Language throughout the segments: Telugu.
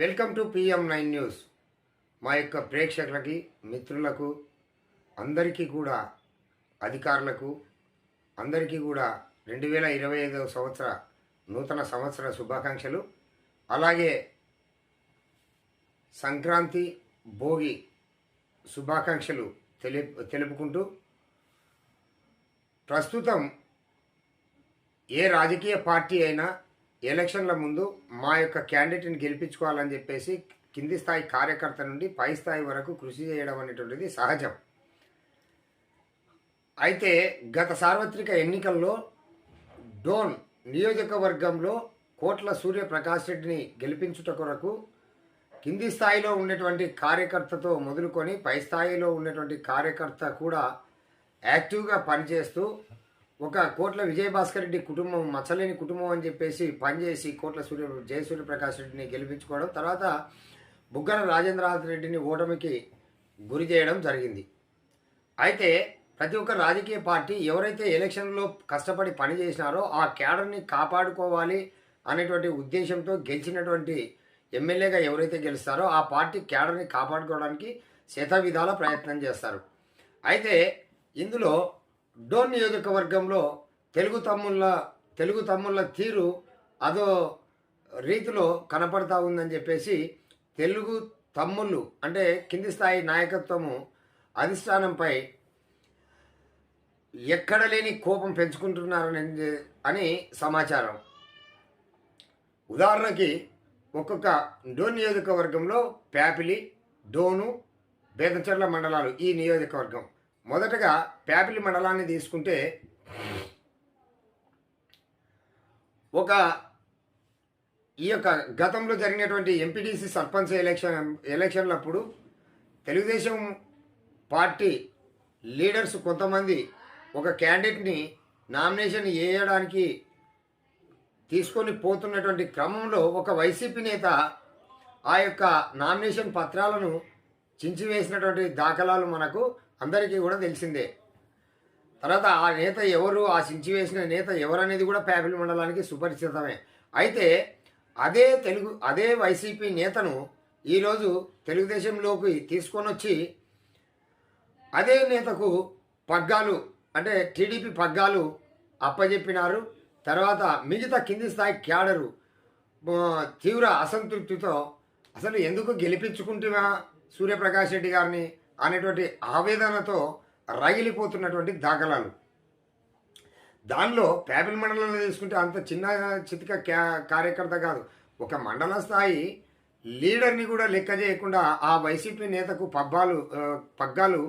Welcome to PM nine news. మా యొక్క ప్రేక్షకులకి మిత్రులకు అందరికీ కూడా అధికారులకు అందరికీ కూడా రెండు వేల ఇరవై ఐదవ సంవత్సర నూతన సంవత్సర శుభాకాంక్షలు. అలాగే సంక్రాంతి భోగి శుభాకాంక్షలు తెలి తెలుపుకుంటూ ప్రస్తుతం ఏ రాజకీయ పార్టీ అయినా ఎలక్షన్ల ముందు మా యొక్క క్యాండిడేట్ని గెలిపించుకోవాలని చెప్పేసి కింది స్థాయి కార్యకర్త నుండి పై స్థాయి వరకు కృషి చేయడం అనేటువంటిది సహజం. అయితే గత సార్వత్రిక ఎన్నికల్లో డోన్ నియోజకవర్గంలో కోట్ల సూర్యప్రకాష్ రెడ్డిని గెలిపించుట కొరకు కింది స్థాయిలో ఉన్నటువంటి కార్యకర్తతో మొదలుకొని పై స్థాయిలో ఉన్నటువంటి కార్యకర్త కూడా యాక్టివ్గా పనిచేస్తూ ఒక కోట్ల విజయభాస్కర్ రెడ్డి కుటుంబం మచ్చలేని కుటుంబం అని చెప్పేసి పనిచేసి కోట్ల సూర్య జయసూర్యప్రకాష్ రెడ్డిని గెలిపించుకోవడం తర్వాత బుగ్గన రాజేంద్రనాథ్ రెడ్డిని ఓటమికి గురి చేయడం జరిగింది. అయితే ప్రతి ఒక్క రాజకీయ పార్టీ ఎవరైతే ఎలక్షన్లో కష్టపడి పని చేసినారో ఆ క్యాడర్ని కాపాడుకోవాలి అనేటువంటి ఉద్దేశంతో గెలిచినటువంటి ఎమ్మెల్యేగా ఎవరైతే గెలుస్తారో ఆ పార్టీ క్యాడర్ని కాపాడుకోవడానికి శత విధాల ప్రయత్నం చేస్తారు. అయితే ఇందులో డోన్ నియోజకవర్గంలో తెలుగు తమ్ముళ్ళ తెలుగు తమ్ముళ్ళ తీరు అదో రీతిలో కనపడతా ఉందని చెప్పేసి తెలుగు తమ్ముళ్ళు అంటే కింది స్థాయి నాయకత్వము అధిష్టానంపై ఎక్కడ లేని కోపం పెంచుకుంటున్నారని అని సమాచారం. ఉదాహరణకి ఒక్కొక్క డోన్ నియోజకవర్గంలో ప్యాపిలి డోను బేతంచెర్ల మండలాలు ఈ నియోజకవర్గం. మొదటగా ప్యాపిలి మండలాన్ని తీసుకుంటే ఒక ఈ యొక్క గతంలో జరిగినటువంటి ఎంపీటీసీ సర్పంచ్ ఎలక్షన్ ఎలక్షన్లప్పుడు తెలుగుదేశం పార్టీ లీడర్స్ కొంతమంది ఒక క్యాండిడేట్ని నామినేషన్ వేయడానికి తీసుకొని పోతున్నటువంటి క్రమంలో ఒక వైసీపీ నేత ఆ యొక్క నామినేషన్ పత్రాలను చించివేసినటువంటి దాఖలాలు మనకు అందరికీ కూడా తెలిసిందే. తర్వాత ఆ నేత ఎవరు ఆ సించి వేసిన నేత ఎవరనేది కూడా ప్యాపిల్ మండలానికి సుపరిచితమే. అయితే అదే తెలుగు అదే వైసీపీ నేతను ఈరోజు తెలుగుదేశంలోకి తీసుకొని వచ్చి అదే నేతకు పగ్గాలు అంటే టీడీపీ పగ్గాలు అప్పజెప్పినారు. తర్వాత మిగతా కింది స్థాయి క్యాడరు తీవ్ర అసంతృప్తితో అసలు ఎందుకు గెలిపించుకుంటున్నా సూర్యప్రకాష్ రెడ్డి గారిని? అనేటువంటి ఆవేదనతో రగిలిపోతున్నటువంటి దాఖలాలు. దానిలో ప్యాపిల్ మండలంలో తీసుకుంటే అంత చిన్న చితిక క్యా కార్యకర్త కాదు. ఒక మండల స్థాయి లీడర్ని కూడా లెక్క చేయకుండా ఆ వైసీపీ నేతకు పబ్బాలు పగ్గాలు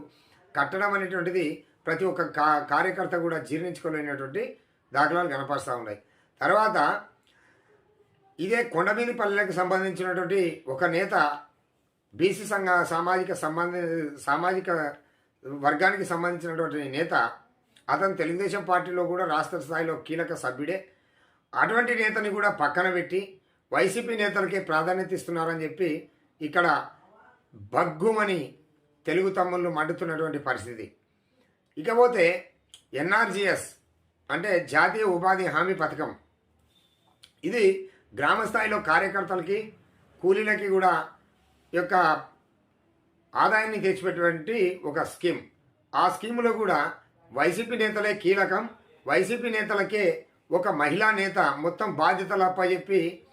కట్టడం అనేటువంటిది ప్రతి ఒక్క కా కార్యకర్త కూడా జీర్ణించుకోలేనటువంటి దాఖలాలు కనపరుస్తూ ఉన్నాయి. తర్వాత ఇదే కొండమీది పల్లెలకు సంబంధించినటువంటి ఒక నేత బీసీ సంఘ సామాజిక సంబంధ సామాజిక వర్గానికి సంబంధించినటువంటి నేత అతను తెలుగుదేశం పార్టీలో కూడా రాష్ట్ర స్థాయిలో కీలక సభ్యుడే. అటువంటి నేతని కూడా పక్కన పెట్టి వైసీపీ నేతలకే ప్రాధాన్యత ఇస్తున్నారని చెప్పి ఇక్కడ బగ్గుమని తెలుగు తమ్ముళ్ళు మండుతున్నటువంటి పరిస్థితి. ఇకపోతే ఎన్ఆర్జిఎస్ అంటే జాతీయ ఉపాధి హామీ పథకం. ఇది గ్రామ స్థాయిలో కార్యకర్తలకి కూలీలకి కూడా యొక్క ఆదాయాన్ని తెచ్చిపెట్టినటువంటి ఒక స్కీమ్. ఆ స్కీములో కూడా వైసీపీ నేతలే కీలకం. వైసీపీ నేతలకే ఒక మహిళా నేత మొత్తం బాధ్యతలు అప్పచెప్పి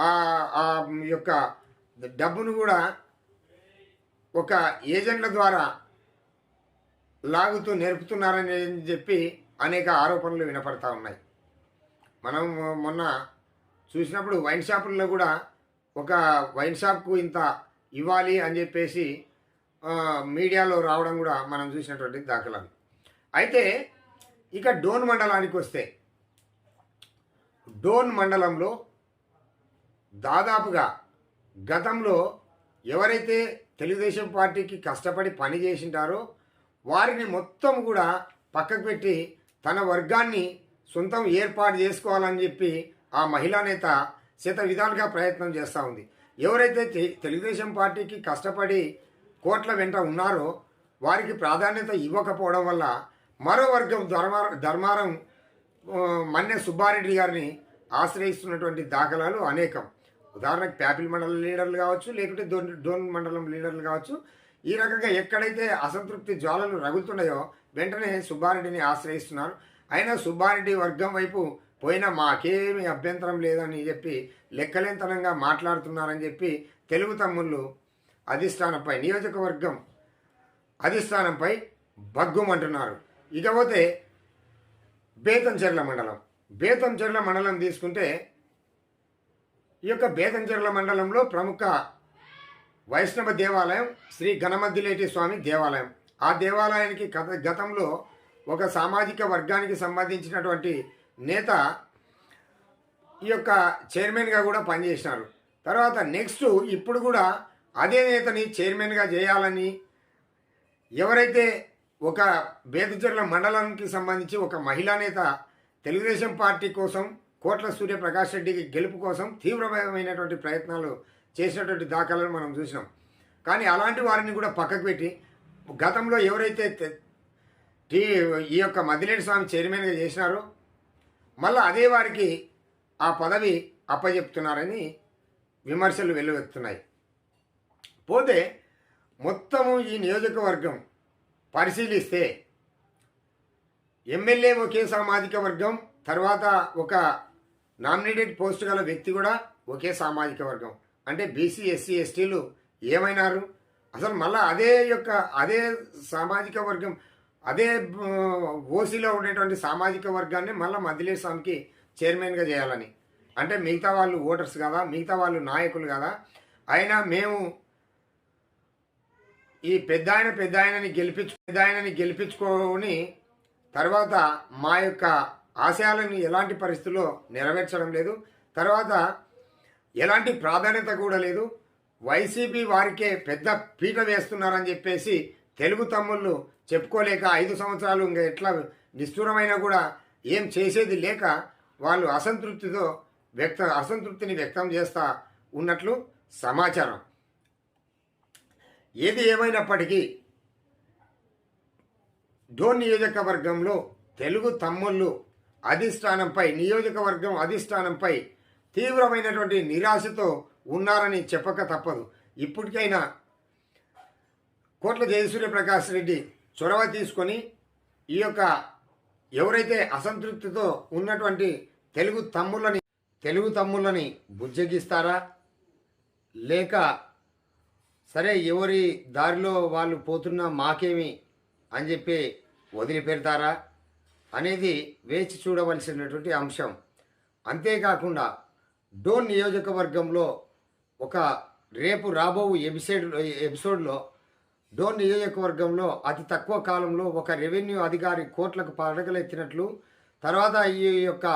ఆ ఆ యొక్క డబ్బును కూడా ఒక ఏజెంట్ల ద్వారా లాగుతూ నేర్పుతున్నారని చెప్పి అనేక ఆరోపణలు వినపడతా ఉన్నాయి. మనం మొన్న చూసినప్పుడు వైన్ షాపుల్లో కూడా ఒక వైన్ షాప్కు ఇంత ఇవ్వాలి అని చెప్పేసి మీడియాలో రావడం కూడా మనం చూసినటువంటి దాఖలాలు. అయితే ఇక డోన్ మండలానికి వస్తే డోన్ మండలంలో దాదాపుగా గతంలో ఎవరైతే తెలుగుదేశం పార్టీకి కష్టపడి పని చేసింటారో వారిని మొత్తం కూడా పక్కకు పెట్టి తన వర్గాన్ని సొంతం ఏర్పాటు చేసుకోవాలని చెప్పి ఆ మహిళా నేత శత విధాలుగా ప్రయత్నం చేస్తూ ఉంది. ఎవరైతే తె- తెలుగుదేశం పార్టీకి కష్టపడి కోట్ల వెంట ఉన్నారో వారికి ప్రాధాన్యత ఇవ్వకపోవడం వల్ల మరో వర్గం ధర్మారం ధర్మారం మన్నె సుబ్బారెడ్డి గారిని ఆశ్రయిస్తున్నటువంటి దాఖలాలు అనేకం. ఉదాహరణకు ప్యాపిల్ మండలం లీడర్లు కావచ్చు లేకుంటే డోన్ డోన్ మండలం లీడర్లు కావచ్చు. ఈ రకంగా ఎక్కడైతే అసంతృప్తి జ్వాలలు రగులుతున్నాయో వెంటనే సుబ్బారెడ్డిని ఆశ్రయిస్తున్నారు. అయినా సుబ్బారెడ్డి వర్గం వైపు పోయినా మాకేమి అభ్యంతరం లేదని చెప్పి లెక్కలేంతనంగా మాట్లాడుతున్నారని చెప్పి తెలుగు తమ్ముళ్ళు అధిష్టానంపై నియోజకవర్గం అధిష్టానంపై బగ్గుమంటున్నారు ఇకపోతే బేతంచెర్ల మండలం. బేతంచెర్ల మండలం తీసుకుంటే ఈ యొక్క బేతంచెర్ల మండలంలో ప్రముఖ వైష్ణవ దేవాలయం శ్రీ గణమద్దిలేటి స్వామి దేవాలయం. ఆ దేవాలయానికి గత గతంలో ఒక సామాజిక వర్గానికి సంబంధించినటువంటి నేత ఈ యొక్క చైర్మన్గా కూడా పనిచేసినారు. తర్వాత నెక్స్ట్ ఇప్పుడు కూడా అదే నేతని చైర్మన్గా చేయాలని ఎవరైతే ఒక బేదచర్ల మండలానికి సంబంధించి ఒక మహిళా నేత తెలుగుదేశం పార్టీ కోసం కోట్ల సూర్యప్రకాష్ రెడ్డికి గెలుపు కోసం తీవ్రమైనటువంటి ప్రయత్నాలు చేసినటువంటి దాఖలను మనం చూసినాం. కానీ అలాంటి వారిని కూడా పక్కకు పెట్టి గతంలో ఎవరైతే టీ ఈ యొక్క మదిలేటి స్వామి చైర్మన్గా చేసినారో మళ్ళీ అదే వారికి ఆ పదవి అప్పజెప్తున్నారని విమర్శలు వెల్లువెత్తున్నాయి. పోతే మొత్తము ఈ నియోజకవర్గం పరిశీలిస్తే ఎమ్మెల్యే ఒకే సామాజిక వర్గం తర్వాత ఒక నామినేటెడ్ పోస్టు గల వ్యక్తి కూడా ఒకే సామాజిక వర్గం. అంటే బీసీ ఎస్సీ ఎస్టీలు ఏమైనారు? అసలు మళ్ళా అదే యొక్క అదే సామాజిక వర్గం అదే ఓసీలో ఉండేటువంటి సామాజిక వర్గాన్ని మళ్ళీ మదిలేటి స్వామికి చైర్మన్గా చేయాలని. అంటే మిగతా వాళ్ళు ఓటర్స్ కదా మిగతా వాళ్ళు నాయకులు కదా అయినా మేము ఈ పెద్ద ఆయన పెద్ద ఆయనని గెలిపించు పెద్ద ఆయనని గెలిపించుకొని తర్వాత మా యొక్క ఆశయాలను ఎలాంటి పరిస్థితుల్లో నెరవేర్చడం లేదు. తర్వాత ఎలాంటి ప్రాధాన్యత కూడా లేదు. వైసీపీ వారికే పెద్ద పీట వేస్తున్నారని చెప్పేసి తెలుగు తమ్ముళ్ళు చెప్పుకోలేక ఐదు సంవత్సరాలు ఇంకా ఎట్లా నిష్ఠూరమైనా కూడా ఏం చేసేది లేక వాళ్ళు అసంతృప్తితో వ్యక్త అసంతృప్తిని వ్యక్తం చేస్తా ఉన్నట్లు సమాచారం. ఏది ఏమైనప్పటికీ డోన్ నియోజకవర్గంలో తెలుగు తమ్ముళ్ళు అధిష్టానంపై నియోజకవర్గం అధిష్టానంపై తీవ్రమైనటువంటి నిరాశతో ఉన్నారని చెప్పక తప్పదు. ఇప్పటికైనా కోట్ల జయసూర్య ప్రకాష్ రెడ్డి చొరవ తీసుకొని ఈ యొక్క ఎవరైతే అసంతృప్తితో ఉన్నటువంటి తెలుగు తమ్ముళ్ళని తెలుగు తమ్ముళ్ళని బుజ్జగిస్తారా? లేక సరే ఎవరి దారిలో వాళ్ళు పోతున్నా మాకేమి అని చెప్పి వదిలిపెడతారా అనేది వేచి చూడవలసినటువంటి అంశం. అంతేకాకుండా డోన్ నియోజకవర్గంలో ఒక రేపు రాబో ఎపిసోడ్ ఎపిసోడ్లో డోన్ నియోజకవర్గంలో అతి తక్కువ కాలంలో ఒక రెవెన్యూ అధికారి కోట్లకు పడగలెత్తినట్లు తర్వాత ఈ యొక్క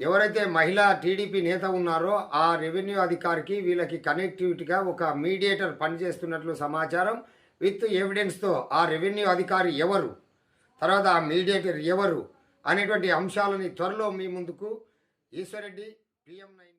ఎవరైతే మహిళా టీడీపీ నేత ఉన్నారో ఆ రెవెన్యూ అధికారికి వీళ్ళకి కనెక్టివిటీగా ఒక మీడియేటర్ పనిచేస్తున్నట్లు సమాచారం. విత్ ఎవిడెన్స్తో ఆ రెవెన్యూ అధికారి ఎవరు తర్వాత ఆ మీడియేటర్ ఎవరు అనేటువంటి అంశాలని త్వరలో మీ ముందుకు ఈశ్వరెడ్డి పిఎం నైన్